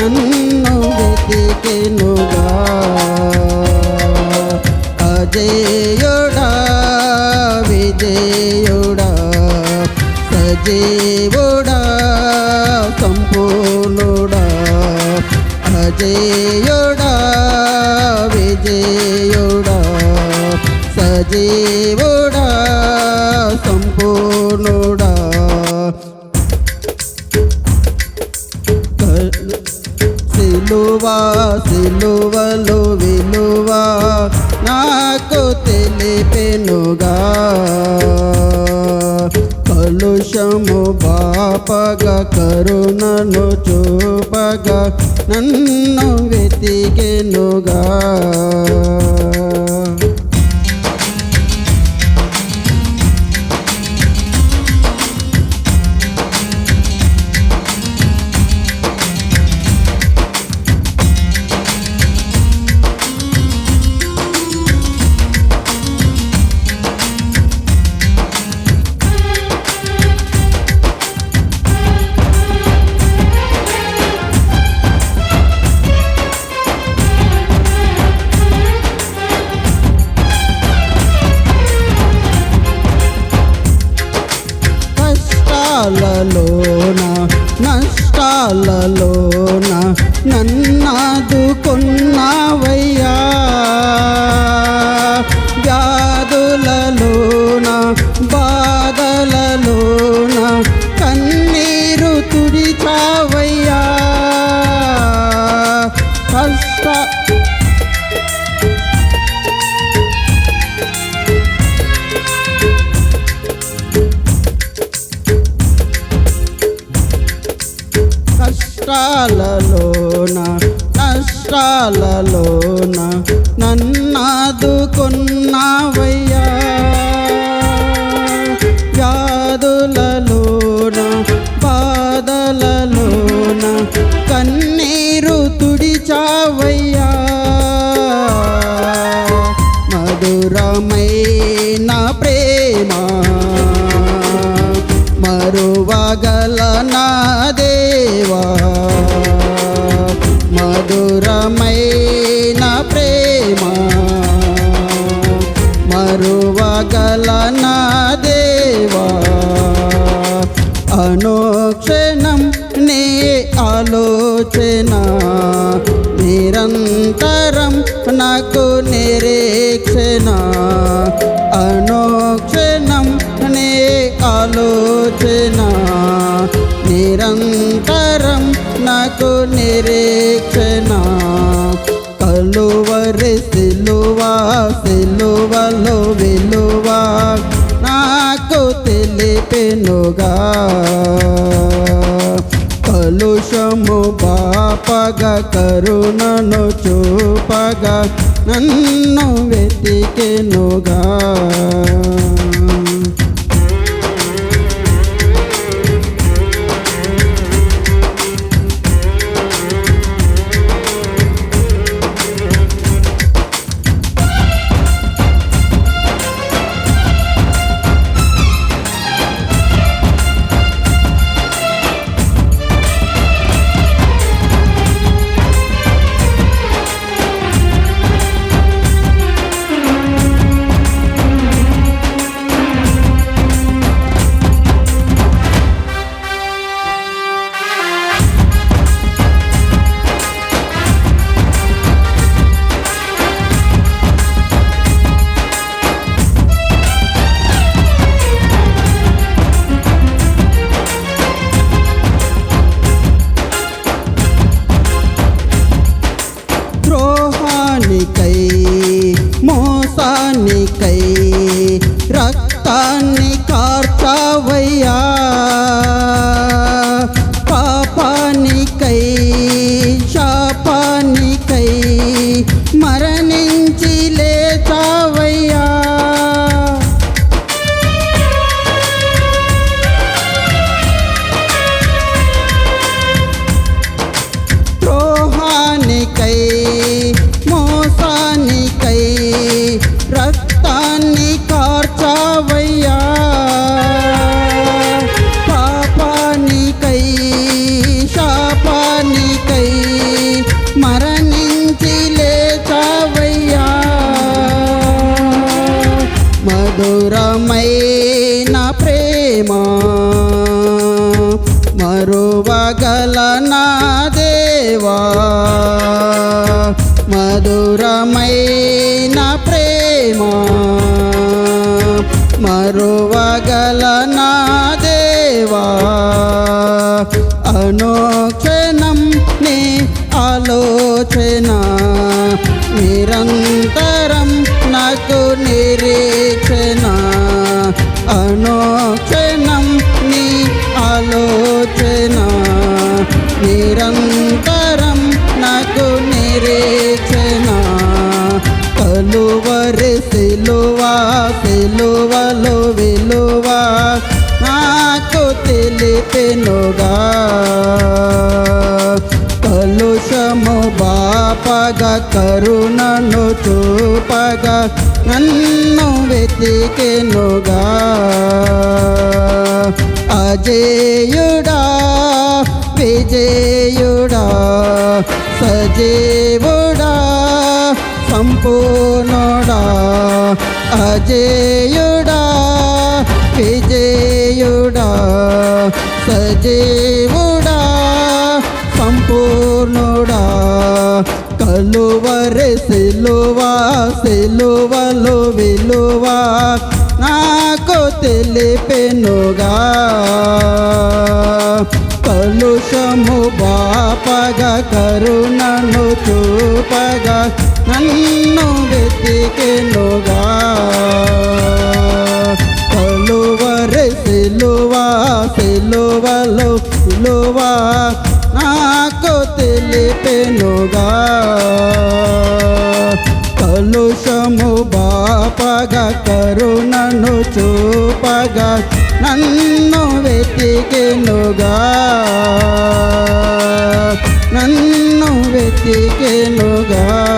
నన్ను వెతికెనుగా? అజేయుడా విజయుడా సజీవుడా సంపూర్ణుడా? అజేయుడా విజయుడా సజీవుడా సంపూర్ణుడా? విలువా సిలువలు విలువా నాకు తెలిపెనుగా. కలుషము బాపగా కరుణను చూపగా నన్ను వెతికెనుగా. కష్ట కష్టాలలోన నష్టాలలోన నన్నాదుకున్నావయ్యా తుడిచావయ్యా మధురమైన ప్రేమ మరువగల నా దేవా మధురమైన ప్రేమ మరువగల నా దేవా అనుక్షణం నీ ఆలోచనా నిరంతరం నాకు నిరీక్షణ అనుక్షణం నీ ఆలోచన. నిరంతరం నాకు నిరీక్షణ కలువరి సిలువా సిలువలో విలువా నాకు తెలిపినుగా. కలుషము బాపగా కరుణను చూపగ నన్ను వెతికెనుగా. రక్తాన్ని కార్చావయ్యా. మధురమైన ప్రేమ. మరువగల నా దేవా మధురమైన ప్రేమ. మరువగల నా దేవా అనోక్షణం నీ ఆలోచన. నిరంతరం నాకు నిరీక్ష అనోచనం నీ ఆలోచన నిరంతరం నాకు నిరీక్షణ. కలువరి సిలువా సిలువలో విలువా నాకు తెలిపెనుగా. కలుషము బాపగా కరుణను చూపగా నన్ను వెతికెనుగా? అజేయుడా విజేయుడా సజీవుడా సంపూర్ణుడా? అజేయుడా విజేయుడా సజీవుడా సంపూర్ణుడా? కలువరి సిలువా సిలువలు విలువ నాకు తెలిపెనుగా కలుషము బాపగా కరుణను చూపగా నన్ను వెతికెనుగా కలువరి సిలువా సిలువలు సిలువా నాకు తెలిపెనుగా చూపగా నన్ను వెతికెనుగా. నన్ను వెతికెనుగా.